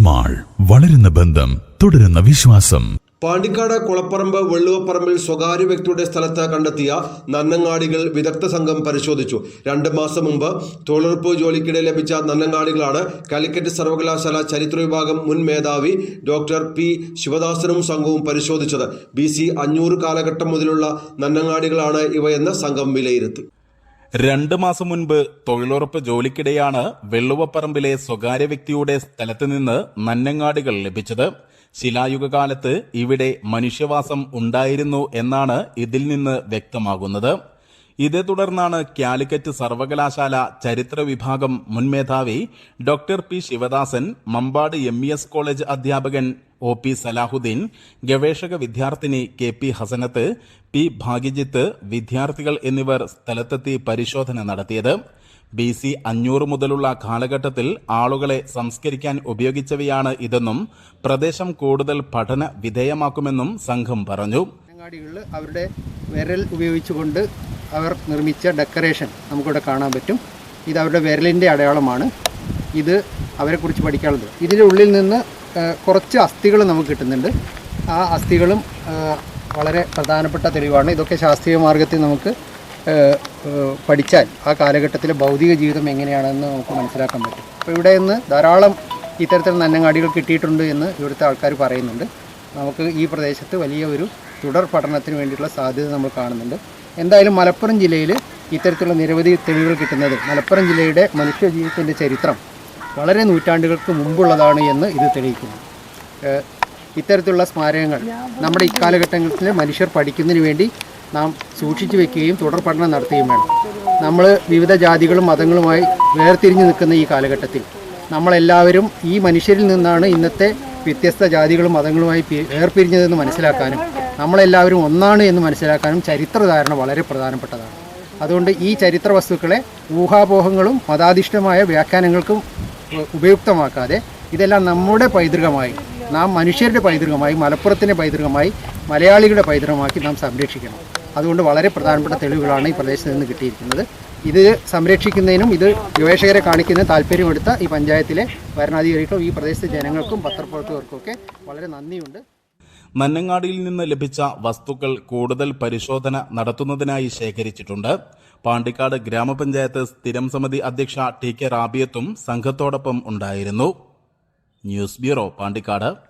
Mall വളരുന്ന ബന്ധം തുടരുന്ന വിശ്വാസം. പാണ്ടിക്കാട് കുളപ്പറമ്പ് വെള്ളുവപ്പറമ്പിൽ സ്വകാര്യ വ്യക്തിയുടെ സ്ഥലത്ത് കണ്ടെത്തിയ നന്നങ്ങാടികൾ വിദഗ്ധ സംഘം പരിശോധിച്ചു. രണ്ട് മാസം മുമ്പ് തൊഴിലുറപ്പ് ജോലിക്കിടെ ലഭിച്ച നന്നങ്ങാടികളാണ് കാലിക്കറ്റ് സർവകലാശാല ചരിത്ര വിഭാഗം മുൻ മേധാവി ഡോക്ടർ പി. ശിവദാസനും സംഘവും പരിശോധിച്ചത്. ബി. സി അഞ്ഞൂറ് കാലഘട്ടം മുതലുള്ള നന്നങ്ങാടികളാണ് ഇവയെന്ന് സംഘം വിലയിരുത്തി. രണ്ട് മാസം മുൻപ് തൊഴിലുറപ്പ് ജോലിക്കിടെയാണ് വെള്ളുവപ്പറമ്പിലെ സ്വകാര്യ വ്യക്തിയുടെ സ്ഥലത്ത് നിന്ന് നന്നങ്ങാടികൾ ലഭിച്ചത്. ശിലായുഗകാലത്ത് ഇവിടെ മനുഷ്യവാസം ഉണ്ടായിരുന്നു എന്നാണ് ഇതിൽ നിന്ന് വ്യക്തമാകുന്നത്. ഇതേ തുടർന്നാണ് കാലിക്കറ്റ് സർവകലാശാല ചരിത്ര വിഭാഗം മുൻ മേധാവി doctor P Sivadasan Mambad M college അധ്യാപകൻ ഒ പി സലാഹുദ്ദീൻ ഗവേഷക വിദ്യാർത്ഥിനി K P Hasanath P Bhagyajith വിദ്യാർത്ഥികൾ എന്നിവർ സ്ഥലത്തെത്തി പരിശോധന നടത്തിയത്. ബി സി അഞ്ഞൂറ് മുതലുള്ള കാലഘട്ടത്തിൽ ആളുകളെ സംസ്കരിക്കാൻ ഉപയോഗിച്ചവയാണ് ഇതെന്നും പ്രദേശം കൂടുതൽ പഠന വിധേയമാക്കുമെന്നും സംഘം പറഞ്ഞു. അവരുടെ വിരൽ ഉപയോഗിച്ചുകൊണ്ട് അവർ നിർമ്മിച്ച ഡെക്കറേഷൻ നമുക്കിവിടെ കാണാൻ പറ്റും. ഇത് അവരുടെ വിരലിന്റെ അടയാളമാണ്. ഇത് അവരെക്കുറിച്ച് പഠിക്കാനുള്ളത്. ഇതിന്റെ ഉള്ളിൽ നിന്ന് കുറച്ച് അസ്ഥികൾ നമുക്ക് കിട്ടുന്നുണ്ട്. ആ അസ്ഥികളും വളരെ പ്രധാനപ്പെട്ട തെളിവാണ്. ഇതൊക്കെ ശാസ്ത്രീയ മാർഗത്തിൽ നമുക്ക് പഠിച്ചാൽ ആ കാലഘട്ടത്തിലെ ഭൗതിക ജീവിതം എങ്ങനെയാണെന്ന് നമുക്ക് മനസ്സിലാക്കാൻ പറ്റും. അപ്പോൾ ഇവിടെ നിന്ന് ധാരാളം ഇത്തരത്തിൽ നന്നങ്ങാടികൾ കിട്ടിയിട്ടുണ്ട് എന്ന് ഇവിടുത്തെ ആൾക്കാർ പറയുന്നുണ്ട്. നമുക്ക് ഈ പ്രദേശത്ത് വലിയ ഒരു തുടർ പഠനത്തിന് വേണ്ടിയിട്ടുള്ള സാധ്യത നമ്മൾ കാണുന്നുണ്ട്. എന്തായാലും മലപ്പുറം ജില്ലയിൽ ഇത്തരത്തിലുള്ള നിരവധി തെളിവുകൾ കിട്ടുന്നത് മലപ്പുറം ജില്ലയുടെ മനുഷ്യ ജീവിതത്തിന്റെ ചരിത്രം വളരെ നൂറ്റാണ്ടുകൾക്ക് മുമ്പുള്ളതാണ് എന്ന് ഇത് തെളിയിക്കുന്നു. ഇത്തരത്തിലുള്ള സ്മാരകങ്ങൾ നമ്മുടെ ഇക്കാലഘട്ടങ്ങളിൽ മനുഷ്യർ പഠിക്കുന്നതിന് വേണ്ടി നാം സൂക്ഷിച്ചു വെക്കുകയും തുടർ പഠനം നടത്തുകയും വേണം. നമ്മൾ വിവിധ ജാതികളും മതങ്ങളുമായി വേർതിരിഞ്ഞു നിൽക്കുന്ന ഈ കാലഘട്ടത്തിൽ നമ്മളെല്ലാവരും ഈ മനുഷ്യരിൽ നിന്നാണ് ഇന്നത്തെ വ്യത്യസ്ത ജാതികളും മതങ്ങളുമായി വേർപിരിഞ്ഞതെന്ന് മനസ്സിലാക്കാനും നമ്മളെല്ലാവരും ഒന്നാണ് എന്ന് മനസ്സിലാക്കാനും ചരിത്രധാരണ വളരെ പ്രധാനപ്പെട്ടതാണ്. അതുകൊണ്ട് ഈ ചരിത്ര വസ്തുക്കളെ ഊഹാപോഹങ്ങളും മതാധിഷ്ഠമായ വ്യാഖ്യാനങ്ങൾക്കും ഉപയുക്തമാക്കാതെ ഇതെല്ലാം നമ്മുടെ പൈതൃകമായി നാം മനുഷ്യരുടെ പൈതൃകമായി മലപ്പുറത്തിന്റെ പൈതൃകമായി മലയാളികളുടെ പൈതൃകമാക്കി നാം സംരക്ഷിക്കണം. അതുകൊണ്ട് വളരെ പ്രധാനപ്പെട്ട തെളിവുകളാണ് ഈ പ്രദേശത്ത് നിന്ന് കിട്ടിയിരിക്കുന്നത്. ഇത് സംരക്ഷിക്കുന്നതിനും ഇത് ഗവേഷകരെ കാണിക്കുന്ന താല്പര്യമെടുത്ത ഈ പഞ്ചായത്തിലെ ഭരണാധികാരികൾക്കും ഈ പ്രദേശത്തെ ജനങ്ങൾക്കും പത്രപ്രവർത്തകർക്കും ഒക്കെ വളരെ നന്ദിയുണ്ട്. മന്നങ്ങാടിയിൽ നിന്ന് ലഭിച്ച വസ്തുക്കൾ കൂടുതൽ പരിശോധന നടത്തുന്നതിനായി ശേഖരിച്ചിട്ടുണ്ട്. പാണ്ടിക്കാട് ഗ്രാമപഞ്ചായത്ത് സ്ഥിരം സമിതി അധ്യക്ഷ ടി കെ റാബിയത്തും സംഘത്തോടൊപ്പം ഉണ്ടായിരുന്നു. News bureau Pandikkad.